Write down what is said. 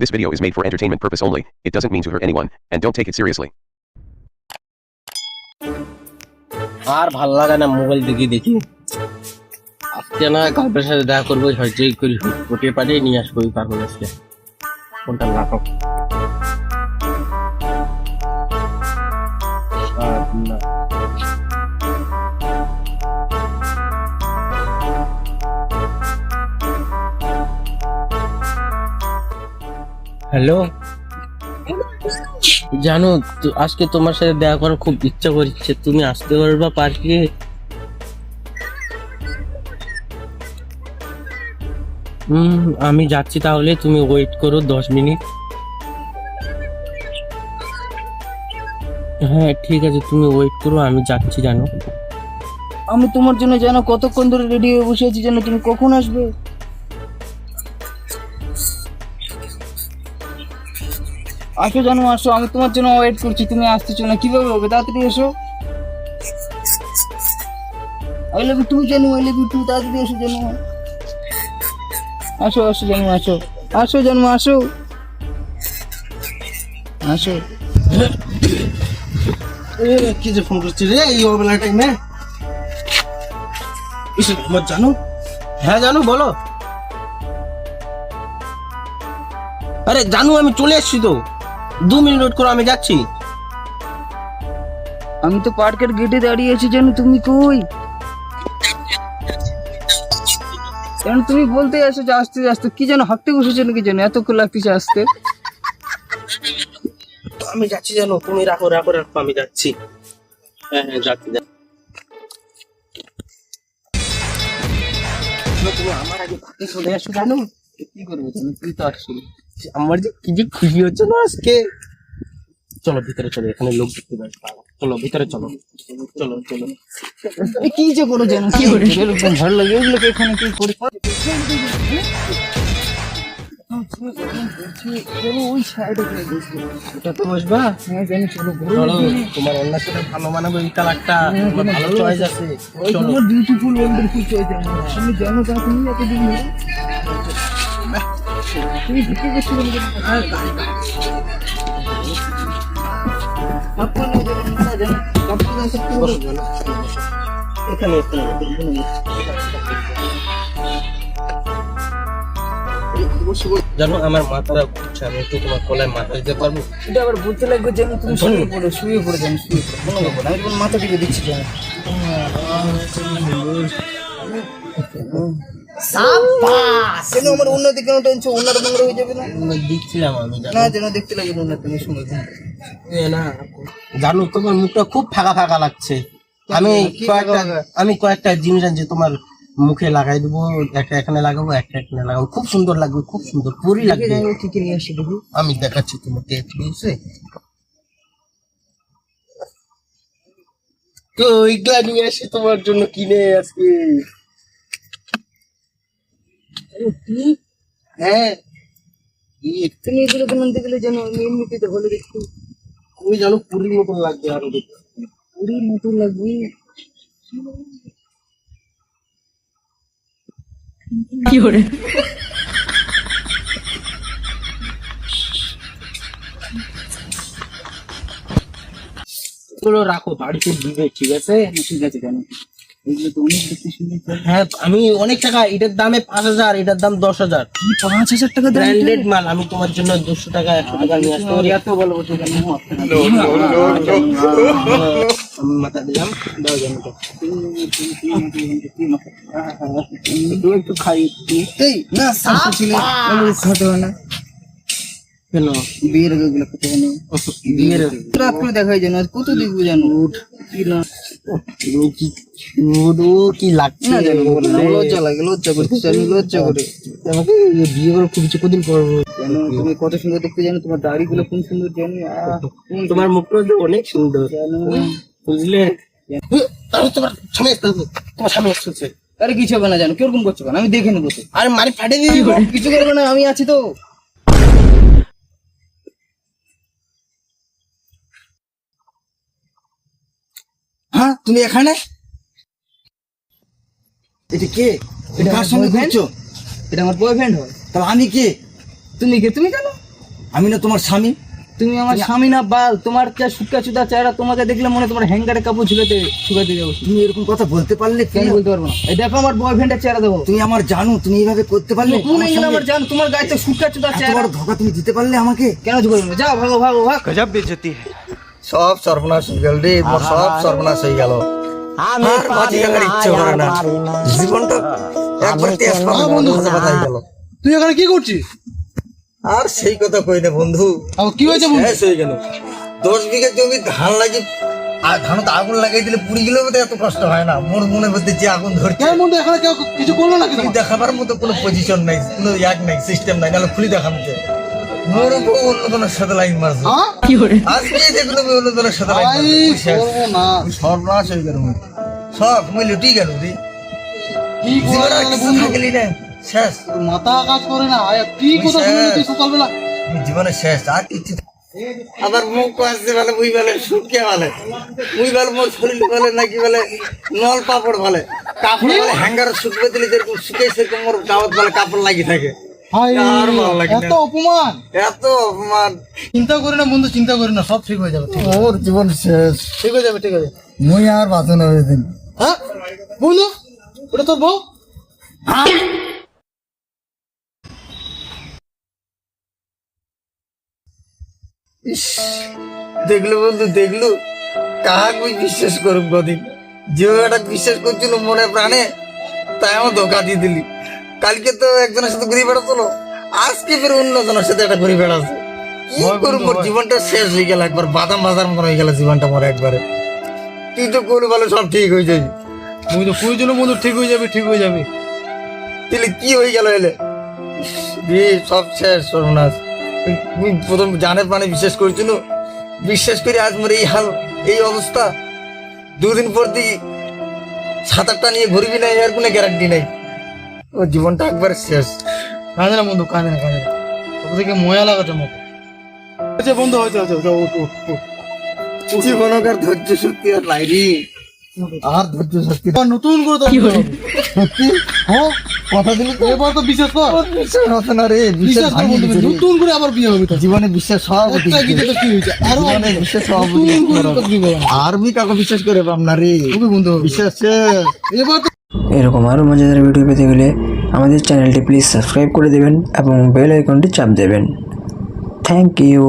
This video is made for entertainment purpose only. It doesn't mean to hurt anyone, and don't take it seriously. আর ভাল লাগে না mobile দেখি দেখি আজকে না গার্লফ্রেন্ডের সাথে দেখা করবো হইচই করি ফুটিয়ে পাঠিয়ে নিয়ে আসবো ওই পারবো আজকে কোনটা নাটক আর না। হ্যালো? জানো তো- আজকে তোমার সাথে দেখা করার খুব ইচ্ছা করছে। তুমি আসতে পারবা পার্কে? হুম আমি যাচ্ছি তাহলে। তুমি ওয়েট করো দশ মিনিট। হ্যাঁ ঠিক আছে তুমি ওয়েট করো আমি যাচ্ছি জানো। আমি তোমার জন্য জানো কতক্ষণ ধরে রেডি হয়ে বসে আছি জানো তুমি কখন আসবে? আসো জানো আসো। আমি তোমার জন্য ওয়েট করছি। তুমি আসতেছো না। কীভাবে হবে? তাড়াতাড়ি এসো। আই লাভ ইউ টু জানো। আই লাভ ইউ টু তাড়াতাড়ি এসো জানো। আসো আসো জানো আসো। আসো জানো আসো। আসো। এ, কি যে ফোন করছিস রে? এই অবেলা টাইমে ইস, আমার জানো? হ্যাঁ জানো বলো। আরে জানু আমি চলে এসছি তো। দু মিনিট ওয়েট করো আমি যাচ্ছি। আমি তো পার্কের গেটে দাঁড়িয়ে আছি জানো তুমি কই? কারণ তুমি বলতে আসো যে আসতে আসতে কি যেন হাঁটতে বসেছো নাকি যেন এতক্ষণ লাগতেছে আসতে? আমি যাচ্ছি যেন তুমি রাখো রাখো রাখো আমি যাচ্ছি। হ্যাঁ হ্যাঁ যাচ্ছি যাচ্ছি। তুমি আমার আগে বাকি চলে আসো জানো কি করব জানো তুই তো আসছিলি আমার যে কি যে খুশি হচ্ছে না আজকে। চলো ভিতরে চলো এখানে লোক দেখতে পাচ্ছি চলো ভিতরে চলো। চলো চলো। কি যে করো জানো কি করে? এরকম ভালো লাগে এগুলোকে এখানে কি করে? হ্যাঁ চলো তোমার অন্যের সাথে ভালো মানাবে এই কালারটা ভালো চয়েস আছে। চলো। বিউটিফুল ওয়ান্ডারফুল চয়েস তুমি জানো তা তুমি এতদিন তুমি বলে এখানে জানো আমার মাথাটা ঘুরছে আমি একটু তোমার কলায় মাথা দিতে পারব? এটা আবার বলতে লাগবে যেন তুমি শুয়ে পড়ো শুয়ে পড়ে যান শুয়ে পড়ো। কোনো ব্যাপার না আমি তোমার মাথা টিপে দিচ্ছি যেন কেন আমার উন্নতি কেন টেনছো উন্নত নোংরা হয়ে যাবে না? দিচ্ছিলাম আমি জানো। না যেন দেখতে লাগে না উন্নতি তুমি শুনে না জানো তোমার মুখটা খুব ফাঁকা ফাঁকা লাগছে। আমি কয়েকটা? আমি জিনিস আনছি তোমার মুখে লাগাই দেবো একটা এখানে লাগাবো একটা এখানে লাগাবো। খুব সুন্দর লাগবে খুব সুন্দর পুরি লাগবে। কি কি নিয়ে আসি আমি দেখাচ্ছি তোমাকে তো ওইগুলা নিয়ে আসি তোমার জন্য কিনে আজকে। হ্যাঁ। তুমি এগুলো কেন আনতে গেলে যেন এমনিতে তুমি জানো পুরীর মতন লাগবে আরও দেখতে। পুরীর মতো লাগবে। এগুলো রাখো বাড়িতে দিবে ঠিক আছে? ঠিক আছে জানো হ্যাঁ আমি অনেক টাকা এটার দামে পাঁচ হাজার এটার দাম দশ হাজার। পাঁচ হাজার টাকা ব্র্যান্ডেড মাল আমি তোমার জন্য দুশো টাকা একশো টাকা নিয়ে আসতে পারি। এত বলছো মাথা দিলাম জানো একটু খাই। এই না হয় না। কেন? বিয়ের না। বিয়ের রাত করে দেখাই যেন আর কত দেখব জানো কি কত সুন্দর দেখতে জানো তোমার দাড়িগুলো কোন সুন্দর জানি আহ, তোমার মুখটা যে অনেক সুন্দর। বুঝলে? আরে তোমার তোমার আরে কিছু হবে না জানো কীরকম করছ আমি দেখে নেব তো। আরে মারি ফাটে দিবি। কিছু করবে না আমি আছি তো। হ্যাঁ তুমি এখানে? এটা কে? এটা কার সঙ্গে ঘুরছো? এটা আমার বয়ফ্রেন্ড হয়। তাহলে আমি কে? তুমি কে? তুমি জানো আমি না তোমার স্বামী। তুমি আমার স্বামী না বাল। তোমার যা শুকা চুদা চেহারা? তোমাকে দেখলে মনে তোমার হ্যাঙ্গারে কাপড় ঝুলাতে শুকাতে যাব। তুমি এরকম কথা বলতে পারলে কেন কেন বলতে পারব না? এই দেখো আমার বয়ফ্রেন্ডের চেহারা দেবো। তুমি আমার জানো তুমি এইভাবে করতে পারলে? কোন আমার জান তোমার গায়ে তো শুকা চুদা চেহারা। ধোকা তুমি দিতে পারলে আমাকে? কেন ঝুঁকো যাও ভাগো ভাগো ভাগ। সব সর্বনাশ হয়ে গেল রে মোর সব সর্বনাশ হয়ে গেল। আর ইচ্ছে করে না। জীবনটা একবার তেজ বন্ধু হাতে হয়ে গেল। তুই এখানে কি করছিস? আর সেই কথা কই না বন্ধু। আর কি হয়েছে বন্ধু? শেষ হয়ে গেল। দশ বিঘা জমি ধান লাগি আর ধান তো আগুন লাগাই দিলে পুড়ি গেলেও তো এত কষ্ট হয় না। মোর মনে মধ্যে যে আগুন ধরছে। কেন বন্ধু এখানে কেউ কিছু করল নাকি খুলি দেখাবার মতো কোনো পজিশন নাই কোনো এক নাই সিস্টেম নাই নাহলে খুলি দেখানো সাথে লাইন মারছে। আজকে দেখল আমি অন্য জনের সাথে লাইন ভাই মারছে করব না। সর্বনাশ হয়ে গেল মুই। সব মুই লুটি গেল রে। কি জীবনে করে আর কিছু বন্ধু থাকলি না। শেষ। মাথা কাজ করে না। আর কি কথা শুনলি সকালবেলা? জীবনে শেষ। আর কিছু আবার মুখ আসছে বলে মুই বলে শুকিয়ে বলে। মুই বলে মোর শরীর বলে নাকি বলে নল পাপড় বলে। কাপড় বলে হ্যাঙ্গার শুকবে দিলে যেরকম শুকে সেরকম মোর গাওয়াত বলে কাপড় লাগি থাকে। আর ভালো লাগে এত অপমান। এত অপমান। চিন্তা করি না বন্ধু চিন্তা করি না সব ঠিক হয়ে যাবে ঠিক মোর জীবন শেষ। ঠিক হয়ে যাবে ঠিক আছে। মুই আর বাঁচন হয়ে দিন। হ্যাঁ? বন্ধু ওটা তোর বউ? দেখলু বন্ধু দেখলু। কাহাকে বিশ্বাস করুম কদিন? যে একটা বিশ্বাস করছিল মনে প্রাণে তাই আমার ধোকা দিয়ে দিলি। কালকে তো একজনের সাথে ঘুরে বেড়াচ্ছিল। আজকে ফের অন্যজনের সাথে একটা ঘুরে বেড়াচ্ছে। কি মোর জীবনটা শেষ হয়ে গেল একবার বাদাম মনে হয়ে গেল জীবনটা মোর একবারে। তুই তো করলে ভালো সব ঠিক হয়ে যাবি। মুই তো কইছিল বন্ধু ঠিক হয়ে যাবে ঠিক হয়ে যাবে। তাহলে কি হয়ে গেল এলে? সব শেষ সর্বনাশ। প্রথম জানের প্রাণে বিশ্বাস করছিল। বিশ্বাস করে আজ মোর এই হাল এই অবস্থা। দুদিন পর তুই সাঁতারটা নিয়ে ঘুরবি না এর কোনো গ্যারান্টি নেই। ও জীবনটা একবার শেষ। কাঁদে না বন্ধু কাঁদে না কাঁদে না। থেকে ময়া লাগাচ্ছে মতো আচ্ছা বন্ধু হয়েছে হয়েছে জীবনকার ধৈর্য শক্তি আর আর ধৈর্য শক্তি। নতুন করে তো সত্যি? হ্যাঁ? কথা দিলি তো? এবার তো বিশ্বাস কর। বিশ্বাস হতো না রে বিশ্বাস কর নতুন করে আবার বিয়ে হবে তো। জীবনে বিশ্বাস হয়েছে? আরও জীবনে বিশ্বাস সব নতুন করে তো বিয়ে হবে আর বি কাকে বিশ্বাস করে পাম না রে। খুবই বন্ধু। বিশ্বাস শেষ। এবার তো এরকম আরও মজাদার ভিডিও পেতে গেলে আমাদের চ্যানেলটি প্লিজ সাবস্ক্রাইব করে দেবেন এবং বেল আইকনটি চাপ দেবেন। Thank you